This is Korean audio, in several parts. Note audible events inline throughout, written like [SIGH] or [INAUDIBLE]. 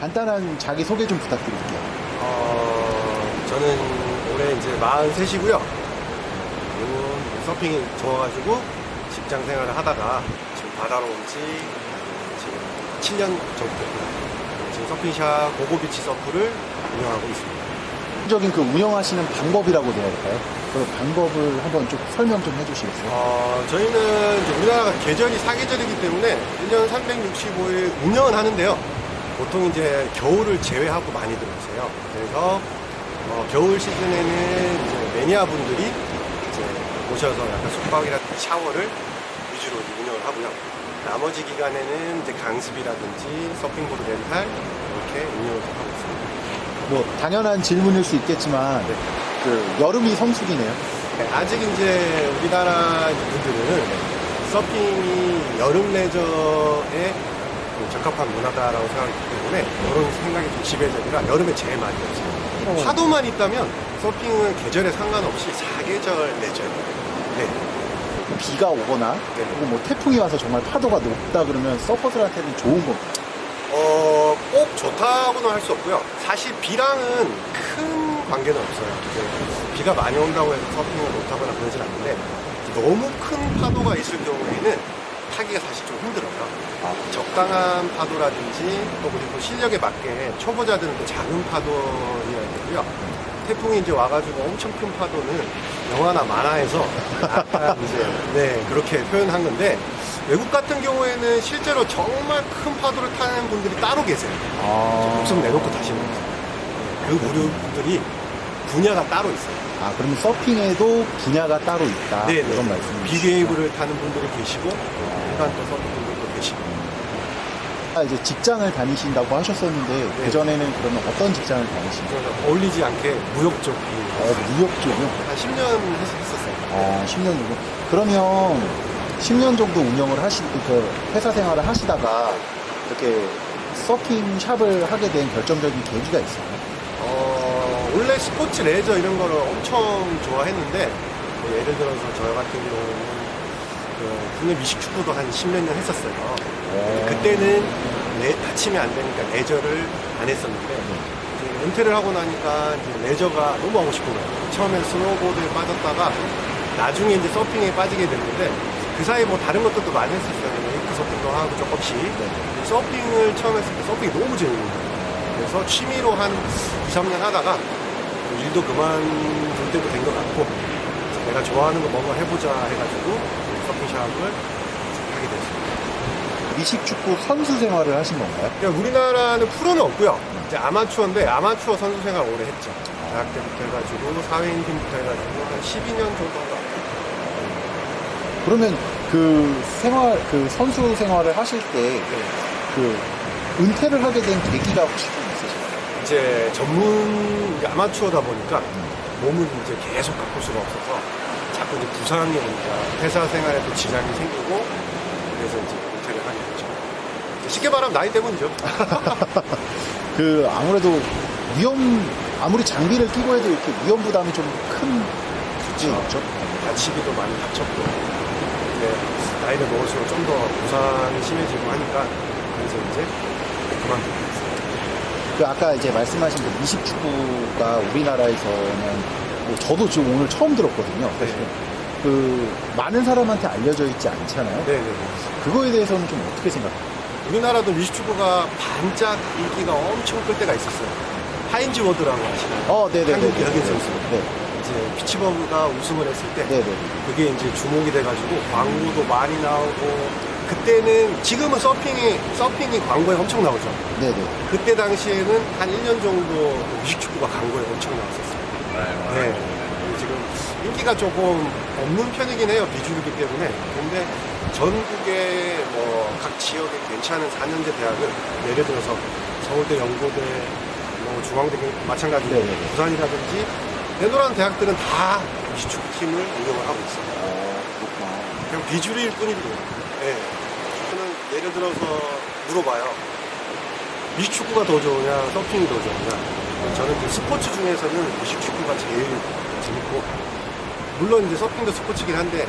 간단한 자기 소개 좀 부탁드릴게요. 어, 저는 올해 이제 43이고요. 그리고 서핑이 좋아가지고 직장 생활을 하다가 지금 바다로 온 지 지금 7년 정도 됐고요. 지금 서핑샵 고고비치 서프를 운영하고 있습니다. 적인 그 운영하시는 방법이라고 해야 할까요? 그 방법을 한번 좀 설명 좀 해주시겠어요? 어, 저희는 이제 우리나라가 계절이 사계절이기 때문에 1년 365일 운영은 하는데요. 보통 이제 겨울을 제외하고 많이 들어오세요. 그래서 어, 겨울 시즌에는 이제 매니아 분들이 이제 오셔서 약간 숙박이나 샤워를 위주로 운영을 하고요. 나머지 기간에는 이제 강습이라든지 서핑보드 렌탈 이렇게 운영을 좀 하고 있습니다. 뭐 당연한 질문일 수 있겠지만 네. 그 여름이 성수기네요. 네, 아직 이제 우리나라 분들은 서핑이 여름 레저에 좀 적합한 문화다라고 생각하기 때문에 그런 생각이 좀 지배적이라 여름에 제일 많이. 어. 파도만 있다면 서핑은 계절에 상관없이 사계절 레저예요. 네. 비가 오거나 네. 그리고 뭐 태풍이 와서 정말 파도가 높다 그러면 서퍼들한테는 좋은 겁니다. 어, 꼭 좋다고는 할 수 없고요. 사실 비랑은 큰 관계는 없어요. 비가 많이 온다고 해서 서핑을 못하거나 그러진 않는데 너무 큰 파도가 있을 경우에는 타기가 사실 좀 힘들어요. 아. 적당한 파도라든지 또 그리고 실력에 맞게 초보자들은 또 작은 파도이어야 되고요. 태풍이 이제 와가지고 엄청 큰 파도는 영화나 만화에서 약간 [LAUGHS] 이제 네 그렇게 표현한 건데 외국 같은 경우에는 실제로 정말 큰 파도를 타는 분들이 따로 계세요. 아, 목숨 내놓고 타시는 거죠. 그 무료분들이 분야가 따로 있어요. 아 그러면 서핑에도 분야가 따로 있다. 네, 이런 말씀이시죠? 비게이브를 타는 분들이 계시고 일반 또 서핑 분들도 계시고 아, 이제 직장을 다니신다고 하셨었는데 네. 그 전에는 그러면 어떤 직장을 다니신가요? 그래서 어울리지 않게 무역 쪽이 어, 무역 쪽이요. 한 10년 했었어요. 아, 10년 정도. 그러면 10년 정도 운영을 하시, 그 회사 생활을 하시다가 이렇게 서핑 샵을 하게 된 결정적인 계기가 있어요. 어, 원래 스포츠 레저 이런 거를 엄청 좋아했는데 뭐 예를 들어서 저 같은 경우는 그 국내 미식축구도 한 10몇 년 했었어요. 그때는 레- 다치면 안 되니까 레저를 안 했었는데 이제 은퇴를 하고 나니까 이제 레저가 너무 하고 싶은 거예요. 처음엔 스노보드에 빠졌다가 나중에 이제 서핑에 빠지게 됐는데 그 사이에 뭐 다른 것들도 많이 했었어요. 웨이크 서핑도 하고 조금씩. 근데 서핑을 처음 했을 때 서핑이 너무 재밌는 거예요. 그래서 취미로 한 2, 3년 하다가 일도 그만둘 때도 된 것 같고 내가 좋아하는 거 뭔가 해보자 해가지고 서핑샵을 하게 됐습니다. 미식축구 선수 생활을 하신 건가요? 그러니까 우리나라는 프로는 없고요. 이제 아마추어인데 아마추어 선수 생활 오래 했죠. 대학 때부터 해가지고 사회인 팀부터 해가지고 한 12년 정도 한 것 같아요. 그러면 그 생활, 그 선수 생활을 하실 때 그 은퇴를 하게 된 계기가 혹시? 이제 전문 아마추어다 보니까 몸을 이제 계속 바꿀 수가 없어서 자꾸 이제 부상이 오니까 회사 생활에도 지장이 생기고 그래서 이제 은퇴를 하게 됐죠. 쉽게 말하면 나이 때문이죠. [LAUGHS] 그 아무래도 위험, 아무리 장비를 끼고 해도 이렇게 위험 부담이 좀큰 수준이 있죠. 다치기도 많이 다쳤고 이제 나이를 먹을수록 좀 더 부상이 심해지고 하니까 그래서 이제 그만두고 있어요. 그 아까 이제 말씀하신 그 미식축구가 우리나라에서는 뭐 저도 지금 오늘 처음 들었거든요. 사실. 네. 그 많은 사람한테 알려져 있지 않잖아요. 네 네. 그거에 대해서는 좀 어떻게 생각해요? 우리나라도 미식축구가 반짝 인기가 엄청 끌 때가 있었어요. 하인즈 워드라고 하시나요? 어, 네네네. 한국 격인 선수. 네, 이제 피치버그가 우승을 했을 때 네 네. 그게 이제 주목이 돼가지고 광고도 많이 나오고 그때는 지금은 서핑이 서핑이 광고에 엄청 나오죠. 네네. 그때 당시에는 한 1년 정도 미식축구가 광고에 엄청 나왔었어요. 네. 근데 지금 인기가 조금 없는 편이긴 해요. 비주류기 때문에. 근데 전국의 뭐 각 지역의 괜찮은 4년제 대학은 예를 들어서 서울대, 연고대, 뭐 중앙대 마찬가지로 네 네 네. 부산이라든지 내노라는 대학들은 다 미식축구 팀을 운영을 하고 있어요. 어, 그렇구나. 그냥 비주류일 뿐이고요. 예. 저는 예를 들어서 물어봐요. 미식축구가 더 좋으냐, 서핑이 더 좋으냐. 저는 그 스포츠 중에서는 미식축구가 제일 재밌고, 물론 이제 서핑도 스포츠긴 한데,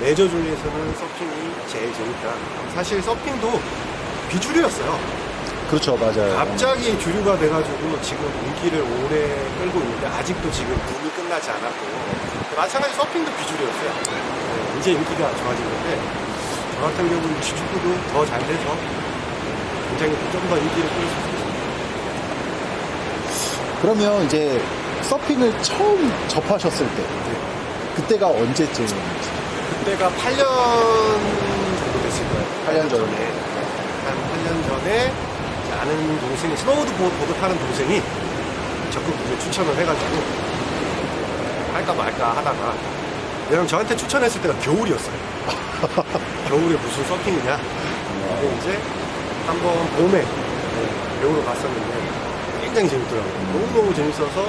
레저 중에서는 서핑이 제일 재밌다. 사실 서핑도 비주류였어요. 그렇죠, 맞아요. 갑자기 주류가 돼가지고 지금 인기를 오래 끌고 있는데 아직도 지금 붐이 끝나지 않았고 마찬가지 서핑도 비주류였어요. 네, 이제 인기가 좋아진 건데 저 같은 경우는 축구도 더 잘 돼서 굉장히 좀 더 인기를 끌 수 있습니다. 그러면 이제 서핑을 처음 접하셨을 때, 네. 그때가 언제쯤인지. 그때가 8년 정도 됐을 거예요. 8년 전에. 한 8년 전에 아는 동생이 스노우드 보드 타는 동생이 적극 이제 추천을 해가지고 할까 말까 하다가 왜냐면 저한테 추천했을 때가 겨울이었어요. [LAUGHS] 겨울에 무슨 서핑이냐. 근데 이제 한번 봄에 네, 배우러 갔었는데 굉장히 재밌더라고요. 너무너무 재밌어서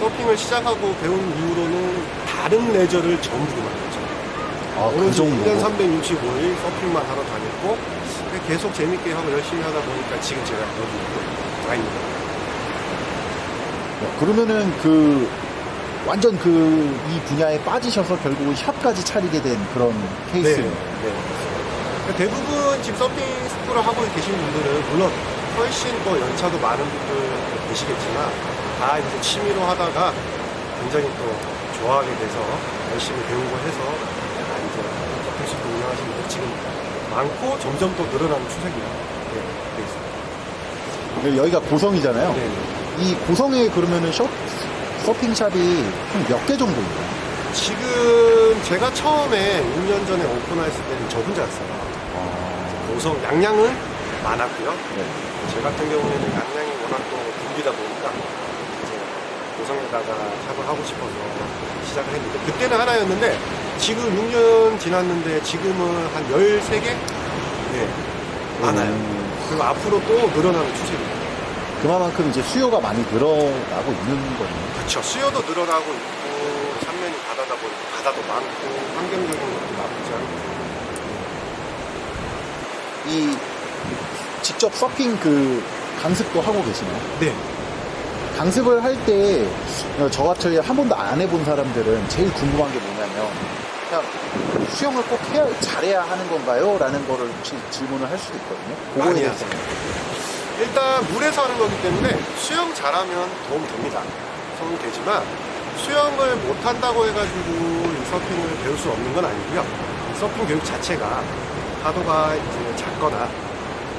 서핑을 시작하고 배운 이후로는 다른 레저를 전부 그만뒀죠. 아, 그 오로지 정도. 1년 365일 서핑만 하러 다녔고 계속 재밌게 하고 열심히 하다 보니까 지금 제가 여기 와 있는 거예요. 그러면은 그, 완전 그, 이 분야에 빠지셔서 결국은 샵까지 차리게 된 그런 케이스예요. 네. 대부분 지금 서핑 스쿨을 하고 계시는 분들은 물론 훨씬 더 연차도 많은 분들 계시겠지만 다 이제 취미로 하다가 굉장히 또 좋아하게 돼서 열심히 배우고 해서 다 이제 서핑 스쿨 운영하시는 분들 지금 많고 점점 또 늘어나는 추세입니다. 네, 네 여기가 고성이잖아요. 네. 이 고성에 그러면은 셔, 서핑샵이 한몇개 정도 있나요? 지금 제가 처음에 6년 전에 오픈했을 때는 저 혼자였어요. 고성 양양은 많았고요. 네. 제 같은 경우에는 양양이 워낙 또 붐비다 보니까 이제 고성에다가 샵을 하고 싶어서 시작을 했는데 그때는 하나였는데 지금 6년 지났는데 지금은 한 13개? 네. 많아요. 음, 그리고 앞으로 또 늘어나는 추세입니다. 그만큼 이제 수요가 많이 늘어나고 있는 거네요. 그쵸. 수요도 늘어나고 있고, 삼면이 바다다 보니까 바다도 많고, 환경적인 것도 나쁘지 않고. 이 직접 서핑 그 강습도 하고 계시나요? 네. 강습을 할 때 저같이 한 번도 안 해본 사람들은 제일 궁금한 게 뭐냐면 그냥 수영을 꼭 해야 잘해야 하는 건가요? 라는 거를 혹시 질문을 할 수도 있거든요. 그거에 대해서 일단 물에서 하는 거기 때문에 수영 잘하면 도움 됩니다. 도움 되지만 수영을 못한다고 해가지고 이 서핑을 배울 수 없는 건 아니고요. 이 서핑 교육 자체가 파도가 이제 작거나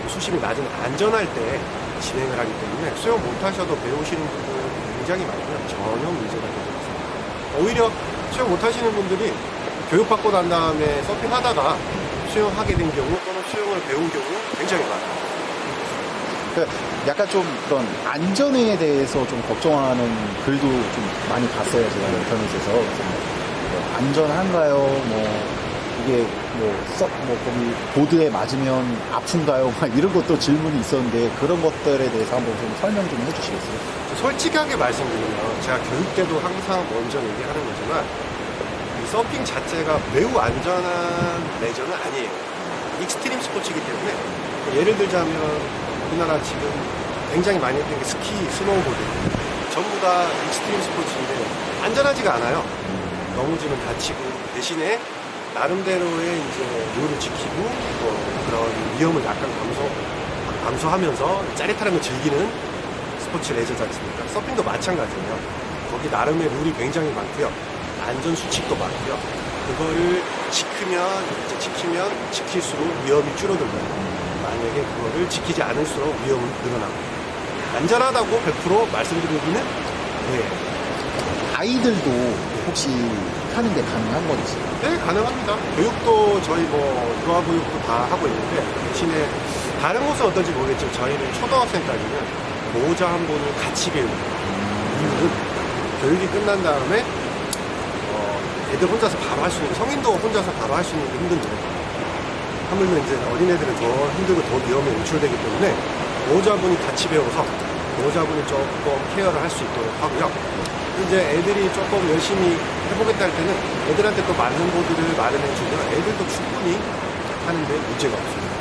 수심이 낮은 안전할 때 진행을 하기 때문에 수영 못하셔도 배우시는 분들 굉장히 많고요. 전혀 문제가 되지 않습니다. 오히려 수영 못하시는 분들이 교육받고 난 다음에 서핑하다가 수영하게 된 경우 또는 수영을 배운 경우 굉장히 많아요. 그러니까 약간 좀 그런 안전에 대해서 좀 걱정하는 글도 좀 많이 봤어요. 제가 인터넷에서. 그래서 뭐 안전한가요? 뭐 이게 뭐, 써, 뭐 거기 보드에 맞으면 아픈가요? 막 이런 것도 질문이 있었는데 그런 것들에 대해서 한번 좀 설명 좀 해주시겠어요? 솔직하게 말씀드리면 제가 교육 때도 항상 먼저 얘기하는 거지만 이 서핑 자체가 매우 안전한 레저는 아니에요. 익스트림 스포츠이기 때문에 예를 들자면 우리나라 지금 굉장히 많이 했던 게 스키, 스노우보드 전부 다 익스트림 스포츠인데 안전하지가 않아요. 넘어지면 다치고 대신에 나름대로의 이제 룰을 지키고 또 그런 위험을 약간 감소 감소하면서 짜릿한 걸 즐기는 스포츠 레저지 않습니까? 서핑도 마찬가지예요. 거기 나름의 룰이 굉장히 많고요. 안전 수칙도 많고요. 그거를 지키면 지키면 지킬수록 위험이 줄어들고요. 만약에 그거를 지키지 않을수록 위험은 늘어나고 안전하다고 100% 말씀드리기는 네, 아이들도 혹시 하는데 가능한 건지. 네 가능합니다. 교육도 저희 뭐 유아 교육도 다 하고 있는데 대신에 다른 곳은 어떤지 모르겠지만 저희는 초등학생까지는 보호자 한 분을 같이 배우는 이유는 교육이 끝난 다음에 어, 애들 혼자서 바로 할 수 있는 성인도 혼자서 바로 할 수 있는 게 힘든데 하물며 이제 어린애들은 더 힘들고 더 위험에 노출되기 때문에 보호자분이 같이 배워서 보호자분이 조금 케어를 할 수 있도록 하고요. 이제 애들이 조금 열심히 해보겠다 할 때는 애들한테 또 맞는 보드를 마련해 주면 애들도 충분히 하는데 문제가 없습니다.